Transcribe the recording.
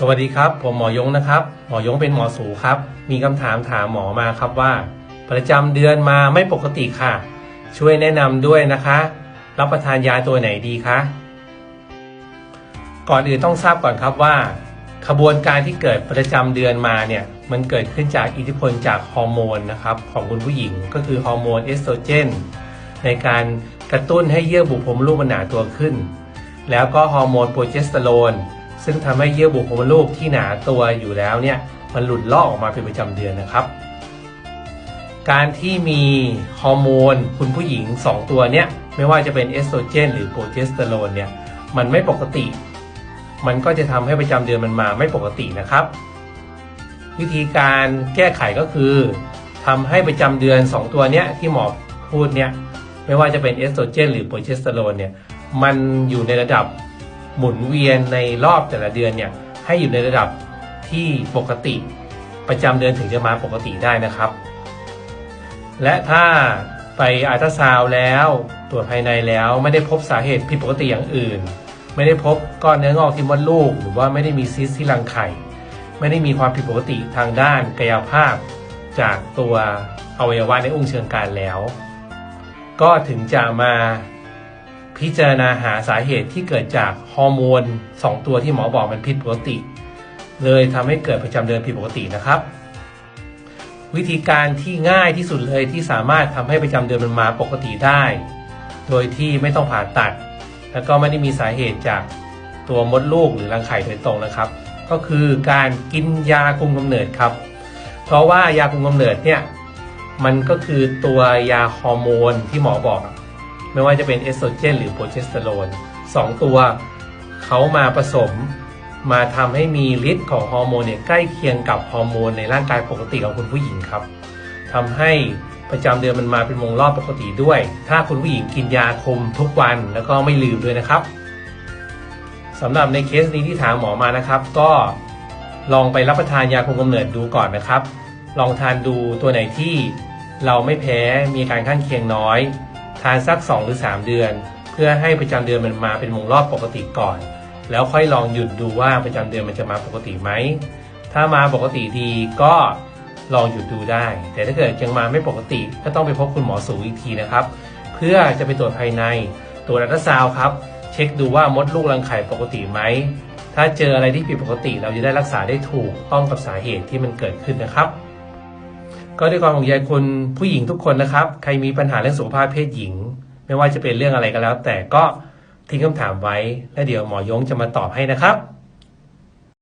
สวัสดีครับ ผมหมอยงนะครับ หมอยงเป็นหมอสูครับ มีคำถามถามหมอมาครับว่า ประจำเดือนมาไม่ปกติค่ะ ช่วยแนะนำด้วยนะคะ รับประทานยาตัวไหนดีคะก่อนอื่นต้องทราบก่อนครับว่า ขบวนการที่เกิดประจำเดือนมาเนี่ยมันเกิดขึ้นจากอิทธิพลจากฮอร์โมนนะครับของคุณผู้หญิงก็คือฮอร์โมนเอสโตรเจนในการกระตุ้นให้เยื่อบุโพรงมดลูกมันหนาตัวขึ้น แล้วก็ฮอร์โมนโปรเจสเตอโรน ซึ่งทำให้เยื่อบุโพรงมดลูกที่หนาตัวอยู่แล้วเนี่ยมันหลุดลอกออกมาเป็นประจำเดือนนะครับ การที่มีฮอร์โมนคุณผู้หญิง 2 ตัวเนี่ยไม่ว่าจะเป็นเอสโตรเจน หรือโปรเจสเตอโรนเนี่ยมันไม่ปกติ มันก็จะทำให้ประจำเดือนมันมาไม่ปกตินะครับ วิธีการแก้ไขก็คือทำให้ประจำเดือน 2 ตัวเนี้ยที่หมอพูดเนี่ยไม่ว่าจะเป็นเอสโตรเจน หรือโปรเจสเตอโรนเนี่ยมันอยู่ในระดับ หมุนเวียนในรอบแต่ละเดือนเนี่ยให้อยู่ในระดับที่ปกติประจำเดือนถึงจะมาปกติได้นะครับ และถ้าไปอัลตราซาวด์แล้วตรวจภายในแล้วไม่ได้พบสาเหตุผิดปกติอย่างอื่น ไม่ได้พบก้อนเนื้องอกที่มดลูก หรือว่าไม่ได้มีซิสที่รังไข่ ไม่ได้มีความผิดปกติทางด้านกายภาพ จากตัวอวัยวะในอุ้งเชิงกรานแล้ว ก็ถึงจะมา พิจารณาหาสาเหตุที่เกิดจากฮอร์โมน2 ตัวที่หมอบอกมันผิดปกติ เลยทำให้เกิดประจำเดือนผิดปกตินะครับ วิธีการที่ง่ายที่สุดเลยที่สามารถทำให้ประจำเดือนมันมาปกติได้ โดยที่ไม่ต้องผ่าตัด แล้วก็ไม่ได้มีสาเหตุจากตัวมดลูกหรือรังไข่โดยตรงนะครับ ก็คือการกินยาคุมกำเนิดครับ เพราะว่ายาคุมกำเนิดเนี่ยมันก็คือตัวยาฮอร์โมนที่หมอบอก ไม่ว่าจะเป็นเอสโตรเจนหรือโปรเจสเตอโรนสองตัวเขามาผสมมาทำให้มีฤทธิ์ของฮอร์โมนเนี่ยใกล้เคียงกับฮอร์โมนในร่างกายปกติของคุณผู้หญิงครับทำให้ประจำเดือนมันมาเป็นวงรอบปกติด้วย ถ้าคุณผู้หญิงกินยาคุมทุกวันแล้วก็ไม่ลืมด้วยนะครับสำหรับในเคสนี้ที่ถามหมอมานะครับ ก็ลองไปรับประทานยาคุมกำเนิดดูก่อนนะครับ ลองทานดูตัวไหนที่เราไม่แพ้มีการข้างเคียงน้อย ทานสัก 2 หรือ 3 เดือน เพื่อให้ประจำเดือนมันมาเป็นวงรอบปกติก่อน แล้วค่อยลองหยุดดูว่าประจำเดือนมันจะมาปกติไหมถ้ามาปกติดีก็ลองหยุดดูได้ แต่ถ้าเกิดยังมาไม่ปกติก็ต้องไปพบคุณหมอสูอีกทีนะครับ เพื่อจะไปตรวจภายในตรวจอัลตราซาวด์ครับ เช็คดูว่ามดลูกรังไข่ปกติไหมถ้าเจออะไรที่ผิดปกติเราจะได้รักษาได้ถูกต้องกับสาเหตุที่มันเกิดขึ้นนะครับ ก็ด้วยความห่วงใยคนผู้หญิงทุกคนนะครับ ใครมีปัญหาเรื่องสุขภาพเพศหญิง ไม่ว่าจะเป็นเรื่องอะไรก็แล้ว แต่ก็ทิ้งคำถามไว้ และเดี๋ยวหมอยงจะมาตอบให้นะครับ